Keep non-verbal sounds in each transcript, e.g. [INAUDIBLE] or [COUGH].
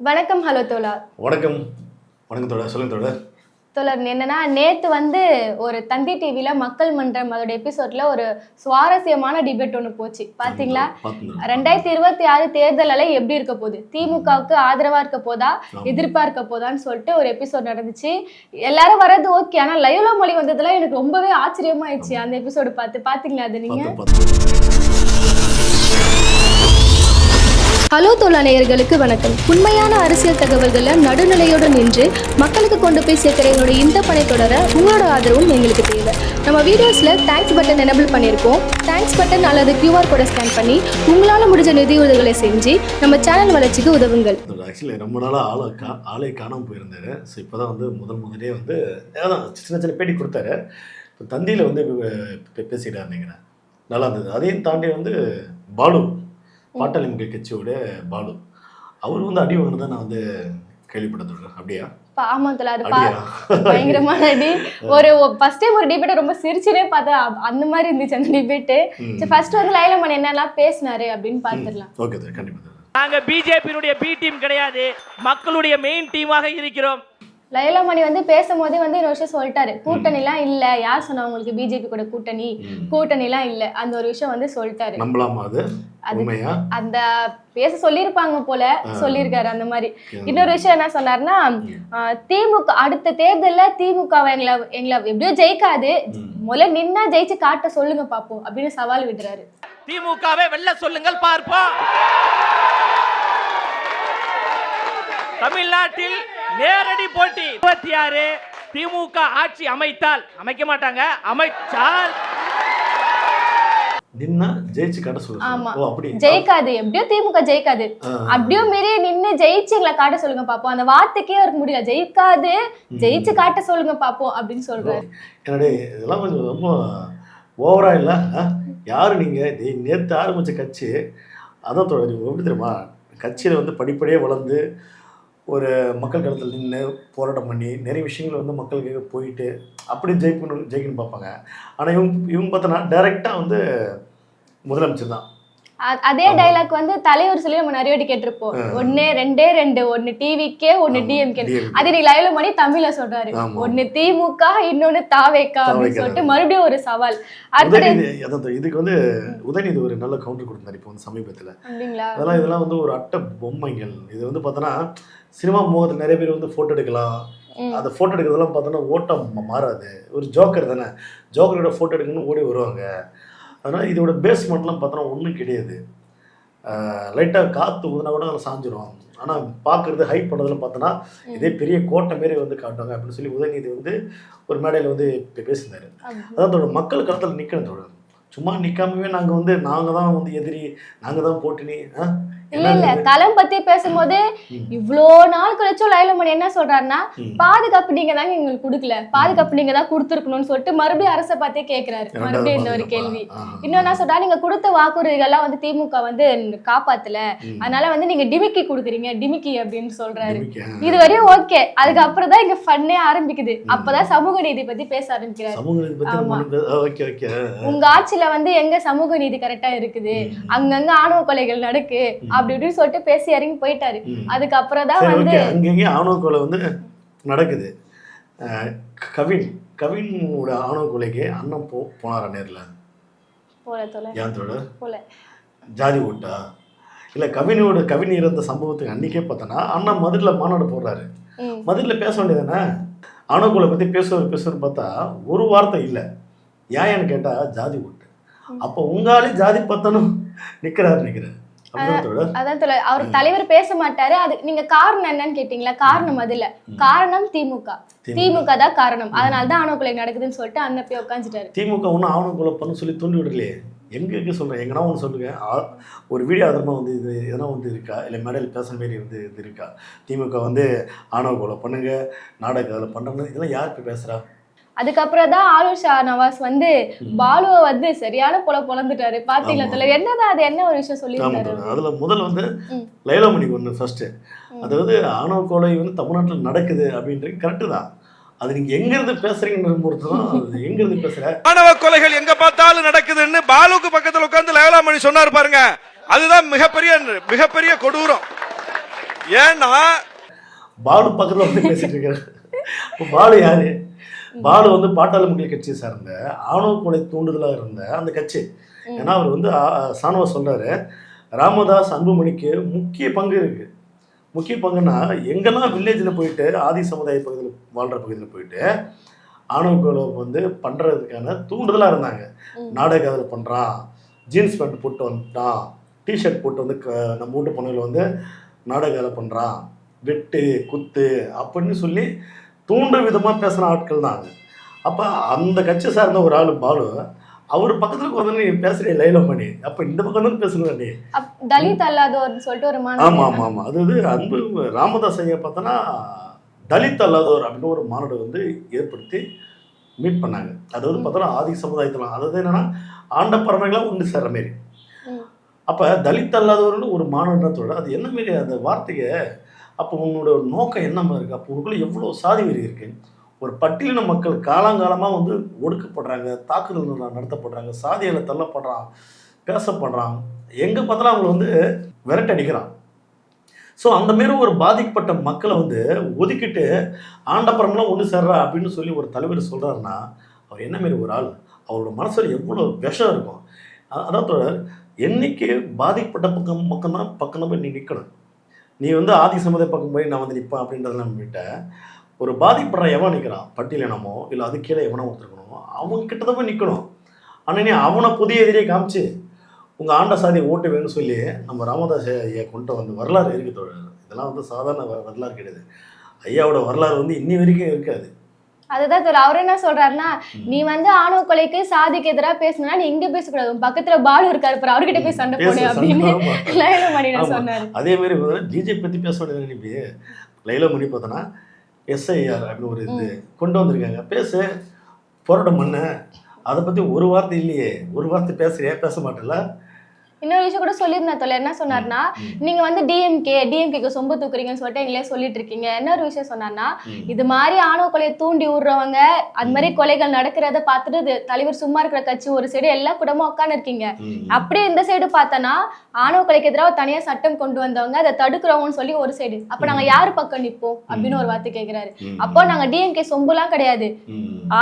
வணக்கம் ஹலோ தோழா. வணக்கம். வணக்கம் தோழர் சொல்லுங்க தோழர் தோழர் என்னன்னா நேத்து வந்து ஒரு தந்தி டிவில மக்கள் மன்றம் அதோட எபிசோட்ல ஒரு சுவாரஸ்யமான டிபேட் ஒன்று போச்சு. பாத்தீங்களா? ரெண்டாயிரத்தி இருபத்தி ஆறு தேர்தல் அலை எப்படி இருக்க போகுது? திமுகவுக்கு ஆதரவா இருக்க போதா? எதிர்ப்பா இருக்க போதான்னு சொல்லிட்டு ஒரு எபிசோட் நடந்துச்சு. எல்லாரும் வர்றது ஓகே ஆனா லைவ்ல மொழி வந்ததுல எனக்கு ரொம்பவே ஆச்சரியமாயிடுச்சு. அந்த எபிசோடு பார்த்து. பாத்தீங்களா அது நீங்க? ஹலோ தோழா நேயர்களுக்கு வணக்கம். உண்மையான அரசியல் தகவல்களை நடுநிலையோடு நின்று மக்களுக்கு கொண்டு போய் சேர்க்கிற எங்களோட இந்த பணி தொடர உங்களோட ஆதரவும் எங்களுக்கு தேவை. நம்ம வீடியோஸில் தேங்க்ஸ் பட்டன் எனபிள் பண்ணியிருக்கோம் தேங்க்ஸ் பட்டன் அல்லது கியூஆர் கோடை ஸ்கேன் பண்ணி உங்களால் முடிஞ்ச நிதியுதவிகளை செஞ்சு நம்ம சேனல் வளர்ச்சிக்கு உதவுங்கள். ஆக்சுவலி ரொம்ப நாளாக ஆளை கா ஆளே காணாமல் போயிருந்தாரு. ஸோ இப்போ தான் வந்து முதல் முதலே வந்து அதான் சின்ன சின்ன பேட்டி கொடுத்தாரு. இப்போ தந்தியில் வந்து பே- நல்லா இருந்தது. அதையும் தாண்டி வந்து பாலு பாட்டாளி மக்கள் கட்சியோட பாலு. அவர் வந்து அடி வாங்கினதை நான் வந்து கேள்விப்பட்டது அப்படியா? ஆமாத்துல அது பயங்கரமான [LAUGHS] அடி. ஒரு ஃபர்ஸ்ட் டைம் ஒரு டிபேட் ரொம்ப சிரிச்சுனே பார்த்தா அந்த மாதிரி இருந்துச்சு அந்த டிபேட்டு ம். ஃபர்ஸ்ட் வந்து லைலமன் என்னெல்லாம் பேசினாரு அப்படின்னு பார்த்துடலாம் ஓகே சார் கண்டிப்பாக சார் நாங்க பிஜேபியினுடைய பி டீம் கிடையாது. மக்களுடைய மெயின் டீமாக இருக்கிறோம். லைலாமணி வந்து பேசும்போதே வந்து ஒரு விஷயம் சொல்லிட்டாரு. கூட்டணிலாம் இல்ல. யார் சொன்னா உங்களுக்கு பிஜேபி கூட கூட்டணி. கூட்டணிலாம் இல்ல. அந்த ஒரு விஷயம் வந்து சொல்லிட்டாரு. நம்பலாமா அது? அந்த பேச சொல்லியிருப்பாங்க போல. சொல்லியிருக்காரு அந்த மாதிரி. இன்னொரு விஷயம் என்ன சொன்னாருன்னா திமுக அடுத்த தேர்தல்ல திமுக வை எங்களை எங்களை எப்படியோ ஜெயிக்காது. முதல்ல நின்னா ஜெயிச்சு காட்ட சொல்லுங்க பாப்போம் அப்படின்னு சவால் விடுறாரு. திமுகவை வெல்ல சொல்லுங்கள் பார்ப்போம். தமிழ்நாட்டில் நேரடி போட்டி. இருபத்தி ஆறு திமுக ஆட்சி அமைத்தால் அமைக்க மாட்டாங்க அமைச்சால். நின்னா ஜெயிச்சு காட்ட சொல்லுங்க ஆமா. ஓ அப்படி. ஜெயிக்காது. எப்படியோ திமுக ஜெயிக்காது. அப்படியோ மீறி நின்னு ஜெயிச்சு எங்களை காட்ட சொல்லுங்க பாப்போம். அந்த வார்த்தைக்கே அவருக்கு முடியல. ஜெயிக்காது. ஜெயிச்சு காட்ட சொல்லுங்க பாப்போம் அப்படின்னு சொல்றாரு. என்னடே இதெல்லாம் கொஞ்சம் ரொம்ப ஓவரா இல்லை? யார் நீங்கள் நேற்று ஆரம்பித்த கட்சி அதான் நீங்க எப்படி தெரியுமா? கட்சியில் வந்து படிப்படியாக வளர்ந்து ஒரு மக்கள் கடத்தில் நின்று போராட்டம் பண்ணி நிறைய விஷயங்கள் வந்து மக்களுக்கு போயிட்டு அப்படி ஜெயிக்கணும் ஜெயிக்கணும்னு பார்ப்பாங்க. ஆனால் இவங்க இவங்க பார்த்தோன்னா டைரெக்டாக வந்து முதலமைச்சர் தான். அதே டைலாக் வந்து தலைவர் சொல்லி நம்ம நிறைய வாட்டி கேட்டிருப்போம். ஒண்ணு ரெண்டே ரெண்டு ஒண்ணு டிவிக்கே ஆமா, டிஎம்கே. அது நீ லைவ்ல மணி தமிழ்ல சொல்றாரு. ஒண்ணு திமுக இன்னொன்னு தாவேக்கா அப்படின்னு. சொல்லிட்டு மறுபடியும் ஒரு சவால். அடுத்து உதயநிதி அதான் தோழர், இதுக்கு வந்து உதயநிதி ஒரு நல்ல கவுண்டர் கொடுத்தாரு இப்போ வந்து சமீபத்தில். அதெல்லாம் இதெல்லாம் வந்து ஒரு அட்டை பொம்மைகள். இது வந்து பார்த்தோன்னா சினிமா முகத்தில் நிறைய பேர் வந்து ஃபோட்டோ எடுக்கலாம். அந்த ஃபோட்டோ எடுக்கிறதெல்லாம் பார்த்தோன்னா ஓட்டம் மாறாது. ஒரு ஜோக்கர் தானே? ஜோக்கரோட ஃபோட்டோ எடுக்கணும்னு ஓடி வருவாங்க. அதனால் இதோட பேஸ்மெண்ட்லாம் பார்த்தோன்னா ஒன்றும் கிடையாது. லைட்டாக காற்று ஊதுனா கூட அதில் சாஞ்சிரும். ஆனால் பார்க்குறது ஹைப் பண்ணதில் பார்த்தோன்னா இதே பெரிய கோட்டை மாரி வந்து காட்டுவாங்க அப்படின்னு சொல்லி உதயநிதி வந்து ஒரு மேடையில் வந்து பேசினாரு அதான் தோட மக்கள் களத்தில் நிற்கணும் தோழர். சும்மா நிற்காமவே நாங்கள் வந்து நாங்கள் தான் வந்து எதிரி நாங்கள் தான் போட்டினி? இல்ல இல்ல? களம் பத்தி பேசும்போது ம். இவ்ளோ நாள் கழிச்சும் லைவ்ல மணி என்ன சொல்றாருன்னா. பாதுகாப்பு நீங்க தாங்க எங்களுக்கு கொடுக்கல பாதுகாப்பு நீங்க தான் கொடுத்துருக்கணும்னு சொல்லிட்டு மறுபடியும் அரசை பார்த்தே கேக்குறாரு ரெண்டாவது மறுபடியும் இந்த ஒரு? கேள்வி. இன்னும் என்ன சொல்றா நீங்க கொடுத்த வாக்குறுதிகள்லாம் வந்து திமுக வந்து காப்பாத்தல. அதனால வந்து நீங்க டிமிக்கி கொடுக்குறீங்க டிமிக்கி அப்படின்னு சொல்றாரு டிமிக்கி, ஆ. இது வரையும் ஓகே அதுக்கப்புறம் தான் இங்க ஃபன்னே ஆரம்பிக்குது அப்பதான் சமூக நீதி பத்தி பேச ஆரம்பிக்கிறாரு. உங்க ஆட்சியில வந்து எங்க சமூக நீதி கரெக்டா இருக்குது. அங்கங்க ஆணவ கொலைகள் நடக்கு அப்படி இப்படின்னு சொல்லிட்டு பேசி இறங்கி போயிட்டாரு. அதுக்கப்புறம் தான் வந்து அங்கங்கே ஆணவ கொலை வந்து நடக்குது. கவின் கவினோட ஆணவ கொலைக்கு அண்ணன் போ போனாரா நேரில்? போல தொலை ஏன் தோட போல. ஜாதி ஓட்டா? இல்லை கவினோட கவின் இறந்த சம்பவத்துக்கு அன்னைக்கே பார்த்தோன்னா அண்ணன் மதுரில் மாநாடு போடுறாரு. மதுரில் பேச வேண்டியதானே ஆணவ கொலை பற்றி பேசுவார் பேசுவார் பார்த்தா ஒரு வார்த்தை இல்லை. ஏன்னு கேட்டால் ஜாதி ஓட்டு. அப்போ உங்காலே ஜாதி பத்தனும் நிற்கிறாரு நிற்கிறார் தோழர் அதான் அவர் தலைவர் பேச மாட்டாரு அது நீங்க காரணம் என்னன்னு கேட்டீங்களா? காரணம் அது இல்ல காரணம் திமுக. திமுக. தான் காரணம். அதனால தான் ஆணவ கொலை நடக்குதுன்னு சொல்லிட்டு அண்ணன் போய் உட்காந்துட்டாரு திமுக ஒன்றும் ஆவணம் கொலை பண்ண சொல்லி தூண்டி விடலையே. எங்க இருக்கு சொல்கிறேன் எங்கன்னா ஒன்று சொல்லுங்க. ஆ- ஒரு வீடியோ ஆதாரமாக வந்து இது எதனா வந்து இருக்கா? இல்லை மேடையில் பேசுகிற மாரி வந்து இது இருக்கா? திமுக வந்து ஆணவ கொலை பண்ணுங்க. நாடக அதில் பண்ணுறது இதெல்லாம் யார் இப்போ பேசுகிறா அதுக்கப்புறம் தான் ஆளுர் ஷா நவாஸ் வந்து பாலுவை வந்து சரியான பொல பொழந்துட்டாரு பாத்தீங்களா ஆமா. தொலை என்னதான் அது? என்ன ஒரு விஷயம் சொல்லியிருந்தாரு? அதில் முதல்ல வந்து ம். லைலாமணிக்கு ஒன்று ஃபஸ்ட்டு அதாவது ஆணவ கொலை வந்து தமிழ்நாட்டில் நடக்குது அப்படின்றது கரெக்டு தான். அது நீங்கள் எங்கேருந்து பேசுகிறீங்கன்ற பொறுத்து தான் அது எங்கேருந்து பேசுகிற ஆணவ கொலைகள் எங்க பார்த்தாலும் நடக்குதுன்னு பாலுக்கு பக்கத்துல உட்கார்ந்து லேவலாமணி சொன்னார் பாருங்க. அதுதான் மிகப்பெரிய மிகப்பெரிய கொடூரம். ஏன்னா பாலு பக்கத்தில் வந்து பேசிட்டு இருக்காரு. பாலு யாரு? பாலு வந்து பாட்டாளி மக்கள் கட்சியை சார்ந்த ஆணவ கொலை தூண்டுதலாக இருந்த அந்த கட்சி. ஏன்னா அவர் வந்து சாணவ சொல்றாரு ராமதாஸ் அன்புமணிக்கு முக்கிய பங்கு இருக்கு. முக்கிய பங்குன்னா எங்கெல்லாம் வில்லேஜில் போயிட்டு ஆதி சமுதாய பகுதியில் வாழ்கிற பகுதியில் போயிட்டு ஆணவ கொலை வந்து பண்ணுறதுக்கான தூண்டுதலாக இருந்தாங்க. நாடக அதில் பண்ணுறான் ஜீன்ஸ் பேண்ட் போட்டு வந்துட்டான் டிஷர்ட் போட்டு வந்து க நம்ம வீட்டு பொண்ணுகளை வந்து நாடக வேலை பண்ணுறான் வெட்டு குத்து அப்படின்னு சொல்லி தூண்டும் விதமாக பேசுகிற ஆட்கள் தான் அது. அப்போ அந்த கட்சி சார்ந்த ஒரு ஆள் பாலு அவர் பக்கத்தில் வந்து நீ பேசுகிற லைலோ பண்ணி அப்போ இந்த பக்கம் தான் பேசணும் நீ? தலித் அல்லாதோர்னு சொல்லிட்டு ஒரு ஆமாம் மாநாடு ஆமாம் ஆமாம் அது அன்பு ராமதாஸ் ஐயா பார்த்தோன்னா தலித் அல்லாதவர் அப்படின்னு ஒரு மாநாடு வந்து ஏற்படுத்தி மீட் பண்ணாங்க. அது வந்து பார்த்தோன்னா ஆதி சமுதாயத்தில். அதாவது என்னன்னா ஆண்ட பறவைகளாக ஒன்று சேர்ற மாரி. அப்போ தலித் அல்லாதவர்னு ஒரு மாநாட்டத்தோட அது என்ன மாரி அந்த வார்த்தையை அப்போ உன்னோட நோக்கம் என்னமா இருக்குது அப்போ உங்களுக்குள்ள எவ்வளோ சாதி வெறி இருக்கு? ஒரு பட்டியலின மக்கள் காலாங்காலமாக வந்து ஒடுக்கப்படுறாங்க தாக்குதல் நடத்தப்படுறாங்க சாதியில் தள்ளப்படுறான் பேசப்படுறான். எங்கே பார்த்தாலும் அவங்களை வந்து விரட்டடிக்கிறான். ஸோ அந்த மாரி ஒரு பாதிக்கப்பட்ட மக்களை வந்து ஒதுக்கிட்டு ஆண்டப்புறம்லாம் ஒன்று சேர்றா அப்படின்னு சொல்லி ஒரு தலைவர் சொல்கிறாருன்னா அவர் என்ன மாரி ஒரு ஆள்? அவரோட மனசில் எவ்வளோ விஷம் இருக்கும்? அதாவது என்னைக்கு பாதிக்கப்பட்ட பக்கம் பக்கம் தான் பக்கம் போய் நீ நிற்கணும் நீ வந்து ஆதி சமுதாய பக்கம் போய் நான் வந்து நிற்பேன் நம்ம விட்ட ஒரு பாதிப்படுற எவன் நிற்கிறான் பட்டியலினமோ இல்லை அது கீழே எவனோ ஒருத்தருக்கணும் அவங்க கிட்ட தான் போய் நிற்கணும் ஆனால் நீ அவனை புதிய எதிரியை காமிச்சு உங்கள் ஆண்ட சாதி ஓட்டு வேணும்னு சொல்லி நம்ம ராமதாஸ் ஐயா கொண்டு வந்து வரலாறு இருக்கு தோழர். இதெல்லாம் வந்து சாதாரண வ- வரலாறு கிடையாது. ஐயாவோட வரலாறு வந்து இன்னி வரைக்கும் இருக்காது. அதுதான் தோழர் அவர் என்ன சொல்றாருன்னா நீ வந்து ஆணவ கொலைக்கு சாதிக்கு எதிராக பேசணும்னா நீ இங்க பேசக்கூடாது. பக்கத்துல பாலு இருக்காரு பாரு அவர்கிட்ட போய் சண்டை போடு அப்படின்னு. லைலமணியிடம் ஆமா. சொன்னாரு. அதே மாதிரி டிஜே பற்றி பேச வேண்டியது நினைப்பி லைலா மணி பார்த்தோன்னா எஸ்ஐஆர் அப்படின்னு ஒரு இது கொண்டு வந்திருக்காங்க. பேசு போராட்டம் பண்ணு. அதை பற்றி ஒரு வார்த்தை இல்லையே. ஒரு வார்த்தை பேசுறியா? பேச மாட்டேல இன்னொரு விஷயம் கூட சொல்லியிருந்தேன் தோழர். என்ன சொன்னார்னா நீங்க வந்து டிஎம்கே டிஎம்கேக்கு சொம்பு தூக்குறீங்கன்னு சொல்லிட்டு எங்களே சொல்லிட்டு இருக்கீங்க இன்னொரு விஷயம் சொன்னார்னா இது மாதிரி ஆணவ கொலையை தூண்டி விடுறவங்க அது மாதிரி கொலைகள் நடக்கிறத பார்த்துட்டு தலைவர் சும்மா இருக்கிற கட்சி ஒரு சைடு எல்லா குடும்பம் உட்காந்து இருக்கீங்க அப்படியே இந்த சைடு பார்த்தோன்னா ஆணவ கொலைக்கு எதிராக தனியா சட்டம் கொண்டு வந்தவங்க அதை தடுக்கிறவங்கன்னு சொல்லி ஒரு சைடு. அப்ப நாங்க யாரு பக்கம் நிப்போம் அப்படின்னு ஒரு வார்த்தை கேக்குறாரு. அப்போ நாங்க டிஎம்கே சொம்புலாம் கிடையாது.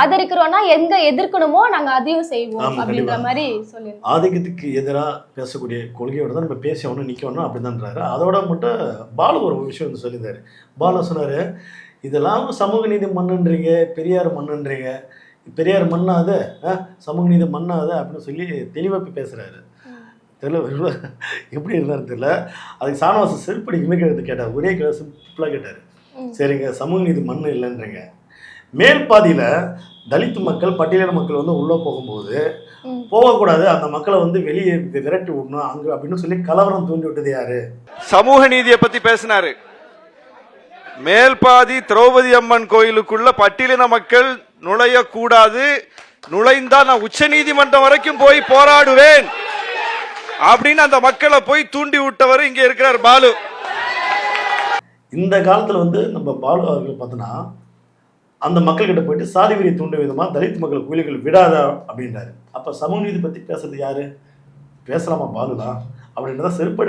ஆதரிக்கிறோம்னா எங்க எதிர்க்கணுமோ நாங்க அதையும் செய்வோம் அப்படின்ற. மாதிரி சொல்லிருந்தோம் ஆதிக்கத்துக்கு எதிராக பேசக்கூடிய கொள்கையோட தான் நம்ம பேசி ஆகணும் நிற்கணும் அப்படிதான்றாரு. அதோட மட்டும் பாலு ஒரு விஷயம் வந்து சொல்லியிருந்தாரு. பாலு சொன்னார் இதெல்லாம் சமூக நீதி மண்ணுன்றீங்க பெரியார் மண்ணுன்றீங்க. பெரியார் மண்ணாத சமூக நீதி மண்ணாத அப்படின்னு சொல்லி தெளிவாக பேசுகிறாரு தெரியல எப்படி இருந்தாரு தெரியல. அதுக்கு சாணவாசம் செருப்படி இமைக்கிறது கேட்டார். ஒரே சிம்பிளாக கேட்டார். சரிங்க சமூக நீதி மண் இல்லைன்றீங்க. மேல் பாதியில் தலித் மக்கள் பட்டியலின மக்கள் வந்து உள்ளே போகும்போது. போகக்கூடாது. அந்த மக்களை வந்து வெளியே விரட்டி விடணும். அங்கே அப்படின்னு சொல்லி கலவரம் தூண்டி விட்டது யாரு? சமூக நீதியை பத்தி பேசினாரு. மேல்பாதி திரௌபதி அம்மன் கோயிலுக்குள்ள பட்டியலின மக்கள் நுழையக்கூடாது. நுழைந்தா நான் உச்ச நீதிமன்றம் வரைக்கும் போய் போராடுவேன். அப்படின்னு அந்த மக்களை போய் தூண்டி விட்டவர் இங்க இருக்கிறார் பாலு. இந்த காலத்தில் வந்து நம்ம பாலு அவர்கள் பார்த்தோன்னா அந்த மக்கள்கிட்ட போயிட்டு சாதி வெறி தூண்டும் விதமாக தலித் மக்கள் கோயில்கள் விடாத அப்படின்றாரு. அப்போ சமூக நீதி பற்றி பேசுறது யாரு? பேசலாமா பாலுதான் அப்படின்றத செருப்பு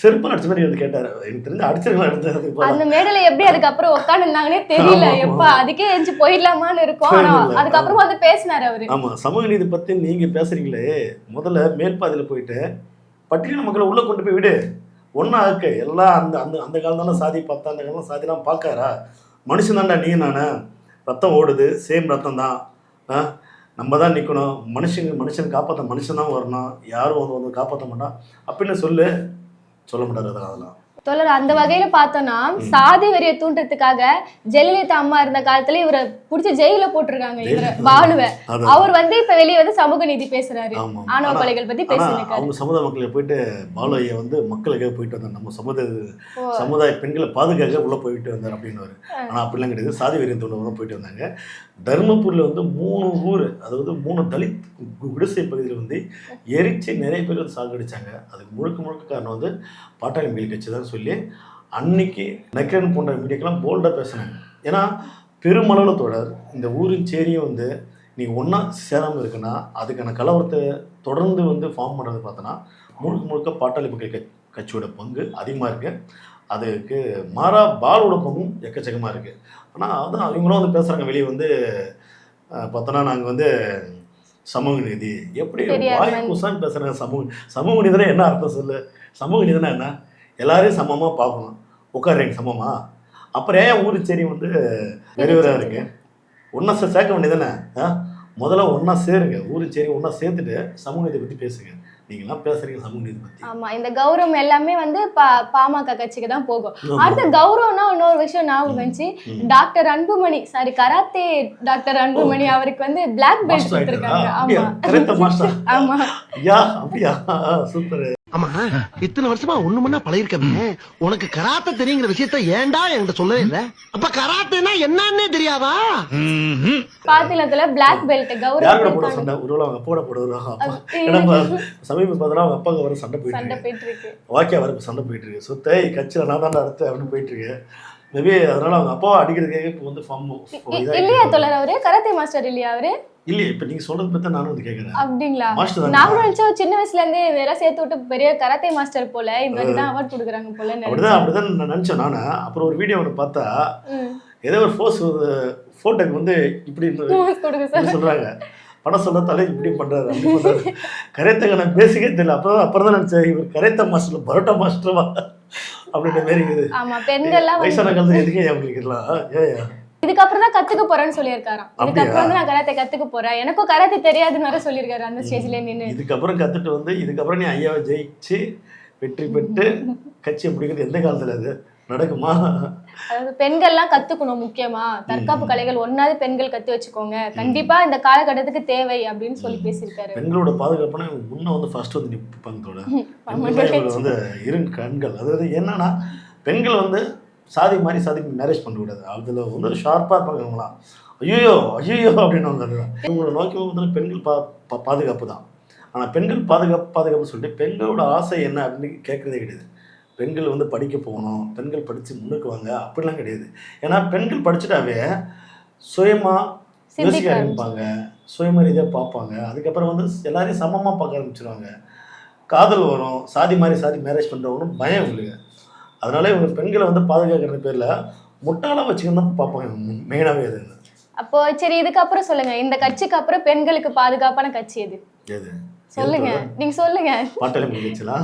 செருப்பு அடிச்ச மாதிரி வந்து கேட்டார். எனக்கு தெரிஞ்ச அடிச்சிருக்கலாம் எடுத்து அந்த மேடையில எப்படி அதுக்கப்புறம் உட்காந்து இருந்தாங்கன்னே தெரியல. ஆமா, எப்ப ஆமா. அதுக்கே எஞ்சி போயிடலாமான்னு இருக்கும். அதுக்கப்புறமா வந்து பேசினாரு அவரு. ஆமாம் சமூக நீதி பற்றி நீங்கள் பேசுகிறீங்களே முதல்ல மேல்பாதியில் போயிட்டு பட்டியலின மக்களை உள்ளே கொண்டு போய் விடு. ஒன்றா இருக்கு. எல்லாம் அந்த அந்த அந்த காலம் தானே சாதி பார்த்தா அந்த காலம் சாதிலாம் பார்க்காரா மனுஷன் தான்டா நீ நானே ரத்தம் ஓடுது சேம் ரத்தம் தான் நம்ம தான் நிற்கணும் மனுஷங்க மனுஷன் காப்பாற்ற மனுஷன் தான் வரணும். யாரும் வந்து வந்து காப்பாற்ற மாட்டான்? அப்படின்னு சொல்லு. சொல்ல மாட்டார் அதெல்லாம் தொடர் அந்த வகையில பார்த்தோம்னா சாதி வெறியை தூண்டுறதுக்காக ஜெயலலிதா அம்மா இருந்த காலத்துல இவரை புடிச்சு ஜெயில போட்டிருக்காங்க இவரை பாலுவை அவர் வந்து இப்ப வெளியே வந்து சமூக நீதி பேசுறாரு. ஆணவ கொலைகள் பத்தி பேசியிருக்காரு அவங்க சமுதாய மக்களை போயிட்டு பாலு ஐயா வந்து மக்களுக்காக போயிட்டு வந்தார். நம்ம சமுதாய. சமுதாய பெண்களை பாதுகாக்க உள்ள போயிட்டு வந்தார் அப்படின்னு ஆனா அப்படிலாம் கிடையாது. சாதி வெறியன் தோணு தான் போயிட்டு வந்தாங்க. தருமபுரியில் வந்து மூணு ஊர் அதாவது மூணு தலித் குடிசை பகுதியில் வந்து எரிச்சு நிறைய பேர் வந்து சாகடிச்சாங்க. அதுக்கு முழுக்க முழுக்க காரணம் வந்து பாட்டாளி மக்கள் கட்சி தான். சொல்லி அன்னைக்கு நக்கரன் போன்ற மீடியாக்கெல்லாம் போல்டாக பேசினாங்க. ஏன்னா பெருமளவில் தொடர் இந்த ஊரின் சேரியும் வந்து நீ ஒன்றா சேராமல் இருக்குன்னா அதுக்கான கலவரத்தை தொடர்ந்து வந்து ஃபார்ம் பண்ணுறது பார்த்தோன்னா முழுக்க முழுக்க பாட்டாளி மக்கள் கட்சி கட்சியோட பங்கு அதிகமாக இருக்குது அதுக்கு மாறா பாலோட பங்கும் எக்கச்சக்கமாக இருக்குது ஆனால் அதான் இவங்களும் வந்து பேசுகிறாங்க வெளியே வந்து பார்த்தோன்னா நாங்கள் வந்து சமூக நீதி. எப்படி வாய். குசான்னு பேசுகிறாங்க சமூக சமூக நீதினா என்ன அர்த்தம் சொல்லு? சமூக நீதினா என்ன? எல்லாரையும் சமமாக பார்க்கணும். உட்காருங்க சமமா? அப்புறம் ஏன் ஊரு சரி வந்து வெறுவராக இருக்கு? ஒன்றா சேர்க்க வேண்டியதானே ஆ? முதல்ல ஒன்றா சேருங்க. ஊரு சரி ஒன்றா சேர்த்துட்டு சமூக நீதி பற்றி பேசுங்க. நீங்களாம் பேசுறீங்க சமூக நீதி பற்றி ஆமா இந்த கௌரவம் எல்லாமே வந்து பாமக கட்சிக்கு தான் போகும். அடுத்த கௌரவம்னா இன்னொரு விஷயம் ஞாபகம் வந்துச்சு. Doctor Anbumani sorry karate doctor Anbumani அவருக்கு வந்து பிளாக் பெல்ட்? கொடுத்துருக்காங்க? ஆமா. ஆமா. ஐயா அப்படியா? சூப்பர். ஆமா இத்தனை வருஷமா ஒண்ணு மண்ணா பழகிருக்கமே உனக்கு கராத்தே தெரியுங்கிற விஷயத்த ஏன்டா என்கிட்ட சொல்லவே இல்ல? அப்ப கராத்தேனா என்னன்னே தெரியாதா? பாத்திலத்துல பிளாக் பெல்ட் யார் கூட போட கௌரவம் சண்டை ஒரு அவங்க அப்பா கூட போட அது- ஏன்னா இப்ப சமீப பார்த்தா அவங்க அப்பாவுக்கு வர சண்டை போயிட்டு சண்டை போயிட்டு இருக்கு வாக்கியா வரப்பு சண்டை போயிட்டு இருக்கு. சுத்தை கட்சியில் நான் தான் அடுத்து அப்படின்னு போயிட்டு இருக்கு. மேபி அதனால அவங்க அப்பாவை அடிக்கிறதுக்காக இப்போ வந்து ஃபார்ம் இ- இல்லையா அவரு? கராத்தே மாஸ்டர் இல்லையா அவரு? இல்லையே இப்போ நீங்க சொல்றது பத்தி நானும் வந்து கேட்குறேன் அப்படிங்களா? மாஸ்டர் நாங்களும் நினைச்சோம் சின்ன வயசுல இருந்தே வேற சேர்த்து விட்டு பெரிய கராத்தே மாஸ்டர் போல இந்த மாதிரி தான் அவார்ட் கொடுக்குறாங்க போல அப்படிதான் அப்படிதான் நான் நினைச்சேன் நானு. அப்புறம் ஒரு வீடியோ ஒன்று பார்த்தா. ஏதோ ஒரு ஃபோர்ஸ் ஃபோட்டோக்கு வந்து இப்படி சொல்றாங்க. படம் சொல்ல தலை இப்படி பண்றாரு அப்படி பண்றாரு. கரைத்தங்க நான் பேசிக்கே தெரியல. அப்புறம் அப்புறம் தான் நினைச்சேன் இவர் கரைத்த மாஸ்டர் பரோட்டா மாஸ்டர்வா அப்படின்ற மாதிரி இருக்குது. வயசான காலத்துல எதுக்கே அவங்களுக்கு இதெல்லாம் ஏன்? இதுக்கப்புறம் தான் கத்துக்க போறேன்னு சொல்லியிருக்காராம். இதுக்கப்புறம் வந்து நான் கராத்தே கத்துக்க போறேன். எனக்கும் கராத்தே தெரியாதுன்னு வர சொல்லியிருக்காரு அந்த ஸ்டேஜ்ல நின்னு. இதுக்கப்புறம் கத்துட்டு வந்து இதுக்கப்புறம் நீ ஐயாவை ஜெயிச்சு வெற்றி பெற்று கட்சியை பிடிக்கிறது எந்த காலத்துல அது? நடக்குமா? அதாவது பெண்கள்லாம் கத்துக்கணும் முக்கியமா. தற்காப்பு கலைகள் ஒன்னாவது பெண்கள் கத்து வச்சுக்கோங்க. கண்டிப்பா இந்த காலகட்டத்துக்கு தேவை அப்படின்னு சொல்லி பேசியிருக்காரு. பெண்களோட பாதுகாப்புனா முன்ன வந்து ஃபர்ஸ்ட் வந்து நிற்பாங்க [LAUGHS] வந்து இரு கண்கள். அதாவது என்னன்னா பெண்கள் வந்து சாதி மாதிரி சாதி மேரேஜ் பண்ணக்கூடாது அதில் வந்து ஷார்ப்பாக இருப்பாங்க இவங்களாம் ஐயோ ஐயோ அப்படின்னு அதுதான் இவங்களை நோக்கி வந்து பெண்கள் பா பாதுகாப்பு தான். ஆனால் பெண்கள் பாதுகாப்பு பாதுகாப்பு சொல்லிட்டு பெண்களோட ஆசை என்ன அப்படின்னு கேட்குறதே கிடையாது. பெண்கள் வந்து படிக்க போகணும் பெண்கள் படித்து முன்னுக்கு வாங்க அப்படிலாம் கிடையாது. ஏன்னா பெண்கள் படிச்சுட்டாவே சுயமாக யோசிக்க ஆரம்பிப்பாங்க. சுயம ரீதியாக பார்ப்பாங்க. அதுக்கப்புறம் வந்து எல்லாரையும் சமமாக பார்க்க ஆரம்பிச்சிருவாங்க. காதல் வரும் சாதி மாதிரி சாதி மேரேஜ் பண்ணுறவங்களும் பயம் இல்லைங்க அதனால இவங்க பெண்களை வந்து பாதுகாக்கிற பேரில் முட்டாளாக வச்சுக்கணும் பார்ப்பாங்க. மெயினாகவே அது அப்போ சரி இதுக்கப்புறம் சொல்லுங்க. இந்த கட்சிக்கு அப்புறம் பெண்களுக்கு பாதுகாப்பான கட்சி எது? எது? சொல்லுங்க. நீங்க சொல்லுங்க.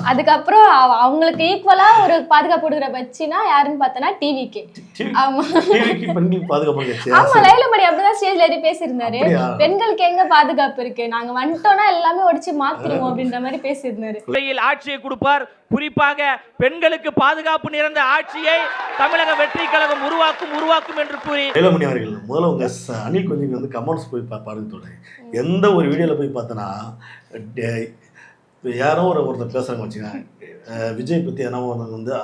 அதுக்கப்புறம் அவ- அவங்களுக்கு ஈக்குவலா ஒரு பாதுகாப்பு கொடுக்குற கட்சினா யாருன்னு பார்த்தனா டிவிக்கு ஆமா. ஆமா லைலமணி அப்படிதான் ஸ்டேஜ்ல ஏறி பேசியிருந்தாரு? பெண்களுக்கு எங்க பாதுகாப்பு இருக்கு? நாங்க வந்துட்டோம்னா எல்லாமே உடைச்சு மாத்திருவோம் அப்படின்ற மாதிரி பேசியிருந்தாரு. ஆட்சியை கொடுப்பார் குறிப்பாக பெண்களுக்கு பாதுகாப்பு நிறைந்த ஆட்சியை தமிழக வெற்றி கழகம் உருவாக்கும் உருவாக்கும் என்று கூறி வேலுமணி அவர்கள் முதல்ல உங்க அணில் கொஞ்சம் வந்து கமெண்ட்ஸ் போய் பா பாருங்க எந்த ஒரு வீடியோவில் போய் பார்த்தனா யாரோ ஒரு ஒருத்தர் பேசுகிறாங்க வச்சுக்கோங்க விஜய் பற்றி எதனா ஒருத்தவங்க வந்து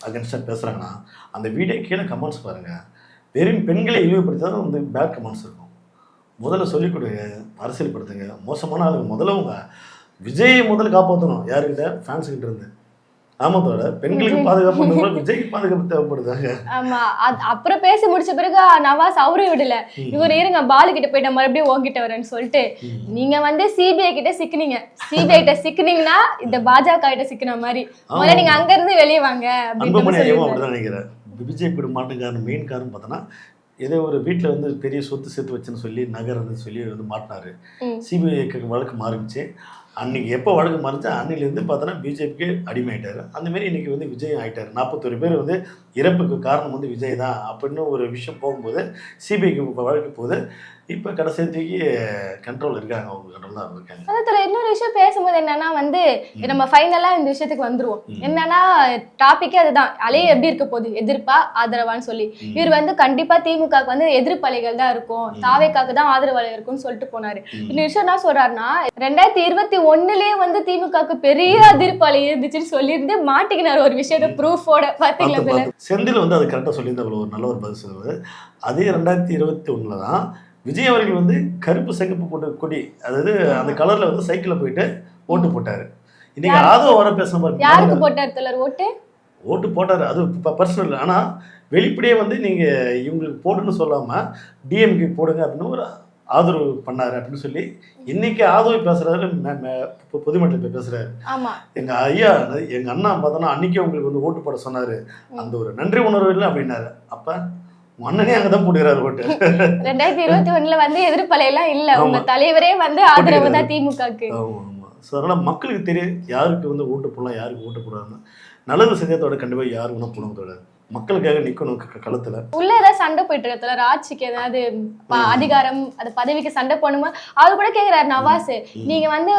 அகென்ஸ்டாக பேசுகிறாங்கன்னா அந்த வீடியோ கீழே கமெண்ட்ஸ் பாருங்கள் வெறும் பெண்களை இழிவுபடுத்தி தான் வந்து பேட் கமெண்ட்ஸ் இருக்கும். முதல்ல சொல்லிக் கொடுங்க அரசியல்படுத்துங்க. மோசமான ஆளுங்க முதல்ல உங்க விஜயை முதல்ல காப்பாற்றணும் யாருக்கிட்ட? ஃபேன்ஸுக்கிட்ட இருந்து. ஆமாத்தோட பெண்களுக்கு பாதுகாப்பு பண்றதுல விஜய்க்கு பாதுகாப்பு தேவைப்படுதாங்க. ஆமா அது- அப்புறம் பேசி முடிச்ச பிறகு நவாஸ் அவரும் விடல. இவர் இருங்க பாலு கிட்ட போயிட்ட மறுபடியும் உங்ககிட்ட வரேன்னு சொல்லிட்டு நீங்க வந்து சிபிஐ கிட்ட சிக்கினீங்க. சிபிஐ கிட்ட சிக்கினீங்கன்னா இந்த பாஜக கிட்ட சிக்கின மாதிரி. முதல்ல நீங்க அங்க இருந்து வெளியே வாங்க. அப்படின்னு நினைக்கிறேன் விஜய் காரணம் மெயின் காரணம் பார்த்தோன்னா ஏதோ ஒரு வீட்டில் வந்து பெரிய சொத்து சேர்த்து வச்சுன்னு சொல்லி நகர்னு சொல்லி வந்து மாட்டினாரு. ம். சிபிஐக்கு வழக்கு மாறிச்சு. அன்னைக்கு எப்போ வழக்கு மாறிச்சோ? அன்னிலேருந்து பார்த்தோன்னா பிஜேபிக்கு அடிமையாயிட்டாரு. அந்தமாரி இன்னைக்கு வந்து விஜய் ஆகிட்டார் நாற்பத்தொரு பேர் வந்து இறப்புக்கு காரணம் வந்து விஜய் தான் அப்படின்னு ஒரு விஷயம் போகும்போது சிபிஐக்கு வழக்கு போகுது இப்போ கடைசியத்துக்கு கண்ட்ரோல் இருக்காங்க அவங்க கண்ட்ரோல் தான் இருக்காங்க. அதுல இன்னொரு விஷயம் பேசும்போது என்னன்னா வந்து நம்ம ஃபைனலா இந்த விஷயத்துக்கு வந்துருவோம். என்னன்னா டாபிக்கே அதுதான். அலையே எப்படி இருக்க போகுது? எதிர்ப்பா ஆதரவான்னு சொல்லி. இவர் வந்து கண்டிப்பா திமுக வந்து எதிர்ப்பலைகள் தான் இருக்கும். தாவேக்காக்கு தான் ஆதரவு அலை இருக்கும்னு சொல்லிட்டு போனாரு. இந்த விஷயம் என்ன சொல்றாருன்னா ரெண்டாயிரத்தி இருபத்தி ஒண்ணுலயே வந்து திமுகக்கு பெரிய எதிர்ப்பு அலை இருந்துச்சுன்னு சொல்லியிருந்து மாட்டிக்கினாரு ஒரு விஷயத்த ப்ரூஃபோட பாத்தீங்களா பார்த்து இதுல? பார்த்து. செந்தில் வந்து அது கரெக்டாக சொல்லியிருந்தாப்புல ஒரு நல்ல ஒரு பதில் சொல்லுவார். அதே ரெண்டாயிரத்தி இருபத்தி ஒன்றில் தான் விஜய் அவர்கள் வந்து கருப்பு சிகப்பு போட்டு கொடி அதாவது அந்த கலரில் வந்து சைக்கிளில் போயிட்டு ஓட்டு போட்டார். இன்னைக்கு ஆதோ வர பேசுன யாருக்கு போட்டார் ஓட்டு? ஓட்டு போட்டார். அது பர்சனல் ஆனால் வெளிப்படையே வந்து நீங்கள் இவங்களுக்கு போடுன்னு சொல்லாமல் டிஎம்கே போடுங்க அப்படின்னு ஒரு ஆதரவு பண்ணாரு அப்படின்னு சொல்லி இன்னைக்கு ஆதரவு பேசுறாரு மே- மே- பொ- பொதுமேட்டில் போய் பேசுறாரு. எங்க ஐயா எங்க அண்ணா பார்த்தோன்னா அன்னைக்கே உங்களுக்கு வந்து ஓட்டு போட சொன்னாரு. அந்த ஒரு நன்றி உணர்வு இல்லை அப்படின்னாரு. அப்ப அண்ணனே அங்கதான் போடுகிறாரு ஓட்டு ரெண்டாயிரத்தி இருபத்தி ஒண்ணுல வந்து எதிர்ப்பலை எல்லாம் இல்ல உங்க. தலைவரே வந்து ஆதரவு தான் திமுகக்கு. ஆமா ஆமா. ஸோ அதனால மக்களுக்கு தெரியும் யாருக்கு வந்து ஓட்டு போடலாம் யாருக்கு ஓட்டு போடாதுன்னு நல்லது செஞ்சதோட கண்டிப்பா யாருக்கு வேணா போடுவதோட மக்களுக்காக நிக்கணும் களத்துல. உள்ள ஏதாவது சண்டை போயிட்டு இருக்கத்துல ஆட்சிக்கு ஏதாவது அதிகாரம் அது பதவிக்கு சண்டை போடணுமா? அவர் கூட கேக்குறாரு நவாஸ். நீங்க வந்து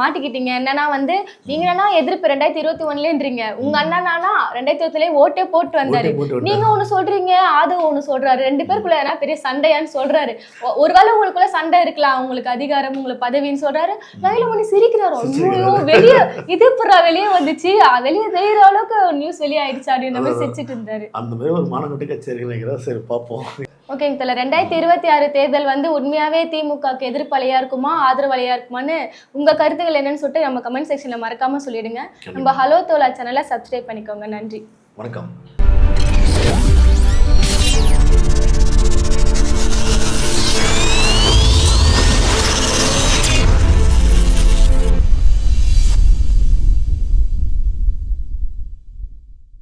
மாட்டிக்கிட்டீங்க. என்னன்னா வந்து நீங்க என்னன்னா எதிர்ப்பு ரெண்டாயிரத்தி இருபத்தி ஒண்ணுலன்றீங்க. உங்க அண்ணனானா ரெண்டாயிரத்தி இருபத்திலே ஓட்டே போட்டு வந்தாரு. நீங்க ஒண்ணு சொல்றீங்க அது ஒண்ணு சொல்றாரு. ரெண்டு பேருக்குள்ள என்ன பெரிய சண்டையான்னு சொல்றாரு. ஒருவேளை உங்களுக்குள்ள சண்டை இருக்கலாம். உங்களுக்கு அதிகாரம் உங்களுக்கு பதவின்னு சொல்றாரு. நகையில சிரிக்கிறாரு. ஐயோ. வெளிய இது புறா வெளியே வந்துச்சு. வெளிய தெரியுற அளவுக்கு நியூஸ் வெளியே ஆயிடுச்சு அப்படின்ற மாதிரி சிரிச்சிட்டு இருந்தாரு அந்த மாதிரி ஒரு மானங்கட்டு கச்சேரி நினைக்கிறேன். சரி பார்ப்போம். ஓகேங்க தல ரெண்டாயிரத்தி இருபத்தி ஆறு தேர்தல் வந்து உண்மையாவே திமுகக்கு எதிர்ப்பலையா இருக்குமா ஆதரவலையா இருக்குமான்னு உங்க கருத்துக்கள் என்னன்னு சொல்லிட்டு நம்ம கமெண்ட் செக்ஷன்ல மறக்காம சொல்லிடுங்க. நம்ம ஹலோ தோலா சேனலை சப்ஸ்கிரைப் பண்ணிக்கோங்க. நன்றி. வணக்கம்.